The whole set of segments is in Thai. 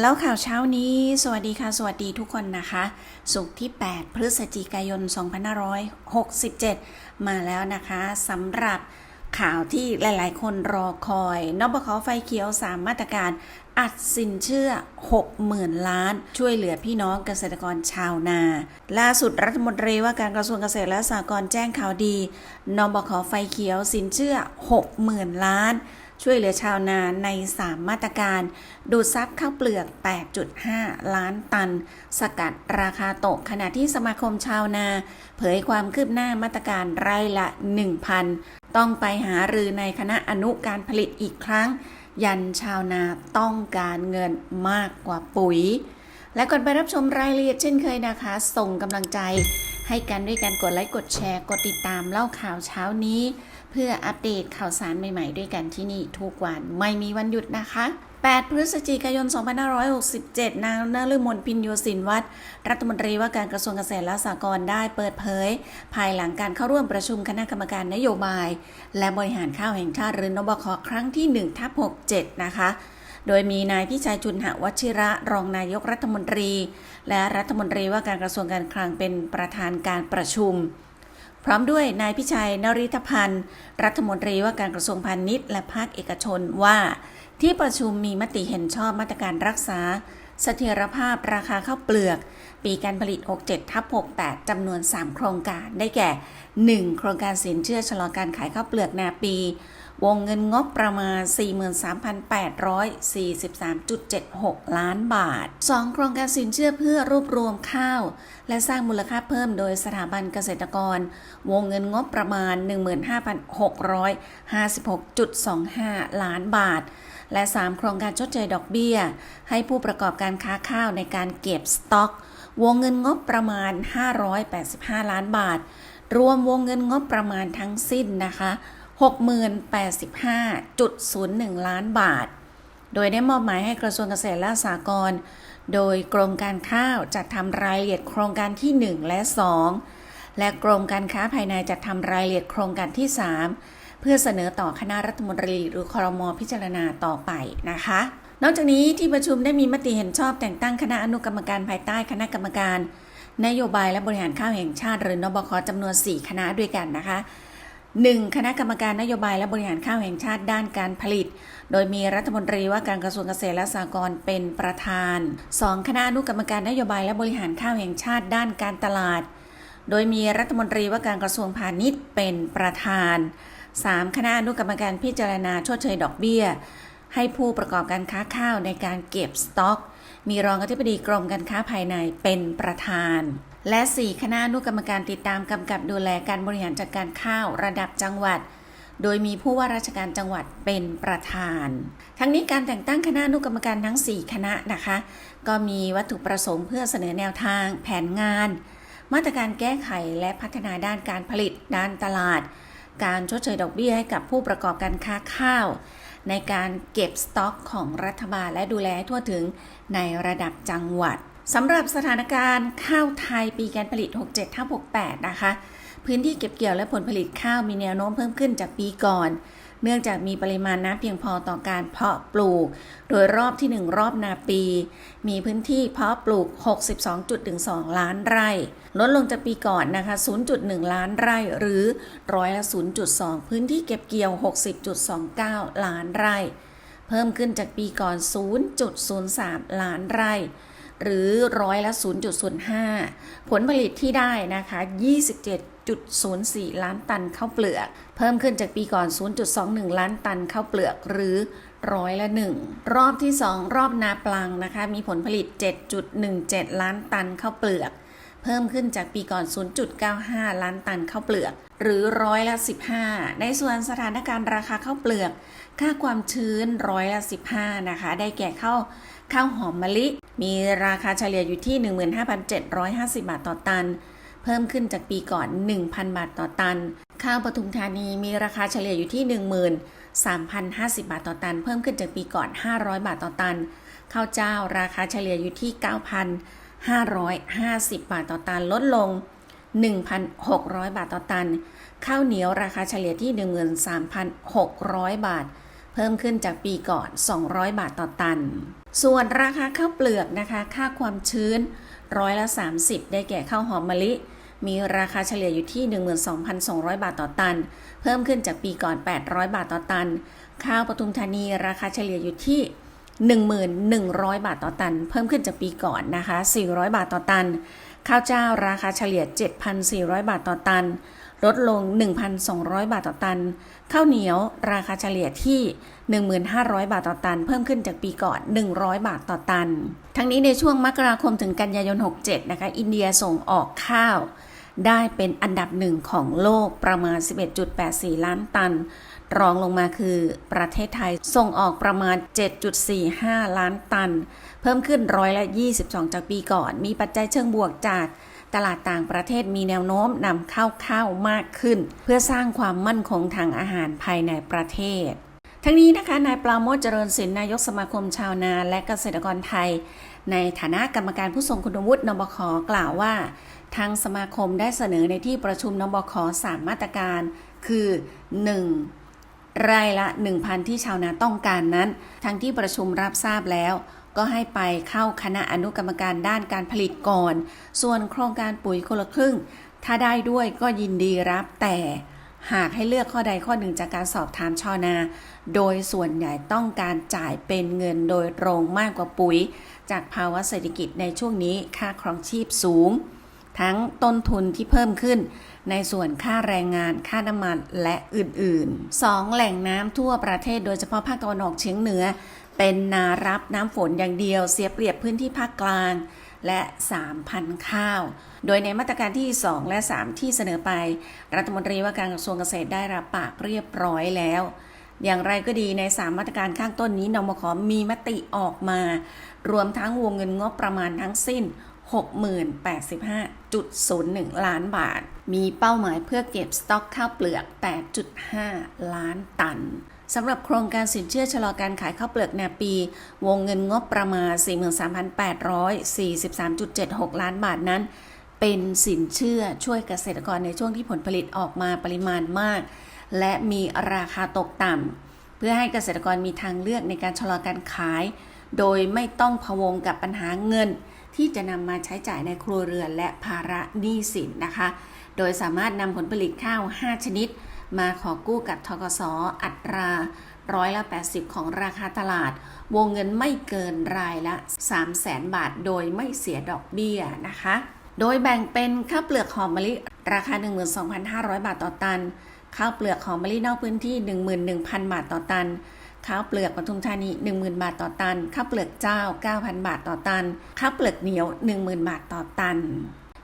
แล้วข่าวเช้านี้ สวัสดีค่ะ สวัสดีทุกคนนะคะ สุกที่ 8 พฤศจิกายน 2567 มาแล้วนะคะสำหรับข่าวที่หลาย ๆ คนรอคอยนบขไฟเขียว 3 มาตรการ อัดสินเชื่อ 60,000 ล้าน ช่วยเหลือพี่น้องเกษตรกรชาวนา ล่าสุดรัฐมนตรีว่าการกระทรวงเกษตรและสหกรณ์แจ้งข่าวดีนบขไฟเขียวสินเชื่อ 60,000 ล้าน ช่วยเหลือชาวนาใน 3 มาตรการ ดูดซับข้าวเปลือก 8.5 ล้านตัน สกัดราคาตก ขณะที่สมาคมชาวนา เผยความคืบหน้ามาตรการไร่ละ 1,000 ต้องไปหารือในคณะอนุการผลิตอีกครั้ง ยันชาวนาต้องการเงินมากกว่าปุ๋ย และก่อนไปรับชมรายละเอียดเช่นเคยนะคะ ส่งกำลังใจ ให้กันด้วยการกดไลค์กดแชร์ กดติดตามเล่าข่าวเช้านี้ เพื่ออัปเดตข่าวสารใหม่ๆ ด้วยกันที่นี่ทุกวันไม่มีวันหยุดนะคะ 8 พฤศจิกายน 2567 นางนฤมลพินโยสินวัฒนรัฐมนตรีว่าการกระทรวงเกษตรและสหกรณ์ได้เปิดเผย ภายหลังการเข้าร่วมประชุมคณะกรรมการนโยบาย และบริหารข้าวแห่งชาติหรือนบคครั้งที่1ทับ67 นะคะ โดยมีนายพิชัยจุนหวชิระรองนายกรัฐมนตรี และรัฐมนตรีว่าการกระทรวงการคลังเป็นประธานการประชุม พร้อมด้วยนายพิชัยนริธพันธ์ รัฐมนตรีว่าการกระทรวงพาณิชย์และภาคเอกชนว่า ที่ประชุมมีมติเห็นชอบมาตรการรักษาเสถียรภาพราคาข้าวเปลือก ปีการผลิต 67 ทับ 68 จำนวน 3 โครงการ ได้แก่ 1. โครงการสินเชื่อชะลอการขายข้าวเปลือกนาปี วงเงินงบประมาณ 43,843.76 ล้านบาท 2. โครงการสินเชื่อเพื่อรวบรวมข้าว และสร้างมูลค่าเพิ่มโดยสถาบันเกษตรกร วงเงินงบประมาณ 15,656.25 ล้านบาท และ 3 โครงการชดเชยดอกเบี้ย ให้ผู้ประกอบการค้าข้าวในการเก็บสต็อก วงเงินงบประมาณ 585 ล้านบาท รวมวงเงินงบประมาณทั้งสิ้นนะคะ 60,085.01 ล้านบาท โดยได้มอบหมายให้กระทรวงเกษตรและสหกรณ์ โดยกรมการข้าวจัดทำรายละเอียดโครงการที่ 1 และ 2 และกรมการค้าภายในจัดทำรายละเอียดโครงการที่ 3 เพื่อเสนอต่อคณะรัฐมนตรีหรือคอรมอพิจารณาต่อไปนะคะ นอกจากนี้ที่ประชุมได้มีมติเห็นชอบแต่งตั้งคณะอนุกรรมการภายใต้คณะกรรมการ นโยบายและบริหารข้าวแห่งชาติหรือนบคจำนวน 4 คณะด้วยกันนะคะ 1. คณะกรรมการนโยบายและบริหารข้าวแห่งชาติด้านการผลิต โดยมีรัฐมนตรีว่าการกระทรวงเกษตรและสหกรณ์เป็นประธาน 2. คณะอนุกรรมการนโยบายและบริหารข้าวแห่งชาติด้านการตลาด โดยมีรัฐมนตรีว่าการกระทรวงพาณิชย์เป็นประธาน 3. คณะอนุกรรมการพิจารณาชดเชยดอกเบี้ย ให้ผู้ประกอบการค้าข้าวในการเก็บสต็อก มีรองอธิบดีกรมการค้าภายในเป็นประธาน และ 4 คณะอนุกรรมการติดตามกำกับดูแลการบริหารจัดการข้าวระดับจังหวัด โดยมีผู้ว่าราชการจังหวัดเป็นประธาน ทั้งนี้การแต่งตั้งคณะอนุกรรมการทั้ง 4 คณะนะคะ ก็มีวัตถุประสงค์เพื่อเสนอแนวทาง แผนงาน มาตรการแก้ไขและพัฒนาด้านการผลิต ด้านตลาด การชดเชยดอกเบี้ยให้กับผู้ประกอบการค้าข้าว ในการเก็บสต็อกของรัฐบาลและดูแลทั่วถึงในระดับจังหวัด สำหรับสถานการณ์ข้าวไทยปีการผลิต 67ทับ68 นะคะ พื้นที่เก็บเกี่ยวและผลผลิตข้าวมีแนวโน้มเพิ่มขึ้นจากปีก่อน เนื่องจากมีปริมาณน้ำเพียงพอต่อการเพาะปลูก โดยรอบที่ 1 รอบนาปี มีพื้นที่เพาะปลูก 62.12 ล้านไร่ ลดลงจากปีก่อนนะคะ 0.1 ล้านไร่หรือร้อยละ 0.2 พื้นที่เก็บเกี่ยว 60.29 ล้านไร่ เพิ่มขึ้นจากปีก่อน 0.03 ล้านไร่ หรือร้อยละ 0.05 ผลผลิตที่ได้นะคะ 27.04 ล้านตันข้าวเปลือก เพิ่มขึ้นจากปีก่อน 0.21 ล้านตันข้าวเปลือกหรือร้อยละ 1 รอบที่ 2 รอบนาปลังนะคะ มีผลผลิต 7.17 ล้านตันข้าวเปลือก เพิ่มขึ้นจากปีก่อน 0.95 ล้านตันข้าวเปลือก หรือร้อยละ 15 ในส่วนสถานการณ์ราคาข้าวเปลือก ค่าความชื้นร้อยละ 15 นะคะ ได้แก่ข้าวข้าวหอมมะลิ มีราคาเฉลี่ยอยู่ที่ 15,750 บาทต่อตัน เพิ่มขึ้นจากปีก่อน 1,000 บาทต่อตัน ข้าวปทุมธานีมีราคาเฉลี่ยอยู่ที่ 13,050 บาทต่อตัน เพิ่มขึ้นจากปีก่อน 500 บาทต่อตัน ข้าวเจ้าราคาเฉลี่ยอยู่ที่ 9,550 บาทต่อตันลดลง 1,600 บาทต่อตัน ข้าวเหนียวราคาเฉลี่ยที่ 13,600 บาท เพิ่มขึ้นจากปีก่อน 200 บาทต่อตัน ส่วนราคาข้าวเปลือกนะคะ ค่าความชื้นร้อยละ 30 ได้แก่ข้าวหอมมะลิ มีราคาเฉลี่ยอยู่ที่ 12,200 บาทต่อตัน เพิ่มขึ้นจากปีก่อน 800 บาทต่อตัน ข้าวปทุมธานีราคาเฉลี่ยอยู่ที่1,100 บาทต่อตัน เพิ่มขึ้นจากปีก่อนนะคะ 400 บาทต่อตัน ข้าวเจ้าราคาเฉลี่ย 7,400 บาทต่อตัน ลดลง 1,200 บาทต่อตัน ข้าวเหนียวราคาเฉลี่ยที่ 1,500 บาทต่อตัน เพิ่มขึ้นจากปีก่อน 100 บาทต่อตัน ทั้งนี้ในช่วงมกราคมถึงกันยายน 67 นะคะ อินเดียส่งออกข้าว ได้เป็นอันดับหนึ่งของโลกประมาณ 11.84 ล้านตัน รองลงมาคือประเทศไทยส่งออกประมาณ 7.45 ล้านตัน เพิ่มขึ้นร้อยละ 22 จากปีก่อน มีปัจจัยเชิงบวกจากตลาดต่างประเทศมีแนวโน้มนำเข้าข้าวมากขึ้น เพื่อสร้างความมั่นคงทางอาหารภายในประเทศ ทั้งนี้นะคะนายปราโมทเจริญศิลป์นายกสมาคมชาวนาและเกษตรกรไทย ในฐานะกรรมการผู้ทรงคุณวุฒินบคกล่าวว่า ทางสมาคมได้เสนอในที่ประชุมนบคสามมาตรการ คือ 1. รายละ 1,000 ที่ชาวนาต้องการนั้นทางที่ประชุมรับทราบแล้ว ก็ให้ไปเข้าคณะอนุกรรมการด้านการผลิตก่อน ส่วนโครงการปุ๋ยคนละครึ่ง ถ้าได้ด้วยก็ยินดีรับแต่หากให้เลือกข้อใดข้อหนึ่งจากการสอบถามชาวนา โดยส่วนใหญ่ต้องการจ่ายเป็นเงินโดยตรงมากกว่าปุ๋ย จากภาวะเศรษฐกิจในช่วงนี้ค่าครองชีพสูง ทั้งต้นทุนที่เพิ่มขึ้น ในส่วนค่าแรงงาน ค่าน้ำมัน และอื่นๆ 2. แหล่งน้ำทั่วประเทศโดยเฉพาะภาคตะวันออกเฉียงเหนือ เป็นนารับน้ำฝนอย่างเดียว เสียเปรียบพื้นที่ภาคกลาง และ 3,000 ข้าว โดยในมาตรการที่ 2 และ 3 ที่เสนอไป รัฐมนตรีว่าการกระทรวงเกษตรได้รับปากเรียบร้อยแล้วอย่างไรก็ดีใน 3 มาตรการข้างต้นนี้นมขมีมติออกมา รวมทั้งวงเงินงบประมาณทั้งสิ้น 6,085.01 ล้านบาท มีเป้าหมายเพื่อเก็บสต็อกข้าวเปลือก 8.5 ล้านตันสำหรับโครงการสินเชื่อชะลอการขายข้าวเปลือกในปี วงเงินงบประมาณ 43,843.76 ล้านบาทนั้น เป็นสินเชื่อช่วยเกษตรกรในช่วงที่ผลผลิตออกมาปริมาณมาก และมีราคาตกต่ำเพื่อให้เกษตรกรมีทางเลือกในการชะลอการขาย โดยไม่ต้องพะวงกับปัญหาเงิน ที่จะนำมาใช้จ่ายในครัวเรือนและภาระหนี้สินนะคะ โดยสามารถนำผลผลิตข้าว 5 ชนิด มาขอกู้กับทกสอัตราร้อยละ 80 ของราคาตลาด วงเงินไม่เกินรายละ 3 0 0แสนบาท โดยไม่เสียดอกเบี้ยนะคะ โดยแบ่งเป็นข้าวเปลือกหอมมะลิ ราคา 12,500 บาทต่อตัน ข้าวเปลือกหอมมะลินอกพื้นที่ 11,000 บาทต่อตัน ข้าวเปลือกปทุมธานี 10,000 บาทต่อตัน ข้าวเปลือกเจ้า 9,000 บาทต่อตัน ข้าวเปลือกเหนียว 10,000 บาทต่อตัน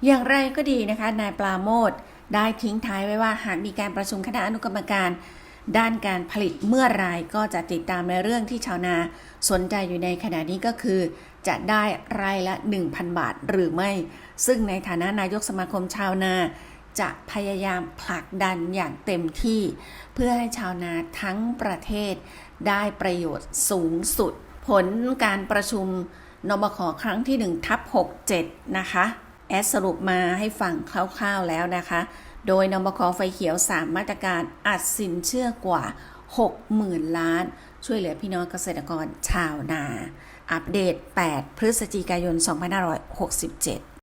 อย่างไรก็ดีนะคะ นายปราโมทได้ทิ้งท้ายไว้ว่าหากมีการประชุมคณะอนุกรรมการ ด้านการผลิตเมื่อไรก็จะติดตามในเรื่องที่ชาวนาสนใจอยู่ในขณะนี้ก็คือ จะได้รายละ 1,000 บาทหรือไม่ ซึ่งในฐานะนายกสมาคมชาวนาจะพยายามผลักดันอย่างเต็มที่ เพื่อให้ชาวนาทั้งประเทศ ได้ประโยชน์สูงสุด ผลการประชุมนบขครั้งที่1ทับ67 นะคะ แอดสรุปมาให้ฟังคร่าวๆแล้วนะคะ โดยนบคไฟเขียว 3 มาตรการอัดสินเชื่อกว่า 60,000 ล้าน ช่วยเหลือพี่น้องเกษตรกรชาวนา อัปเดต 8 พฤศจิกายน 2567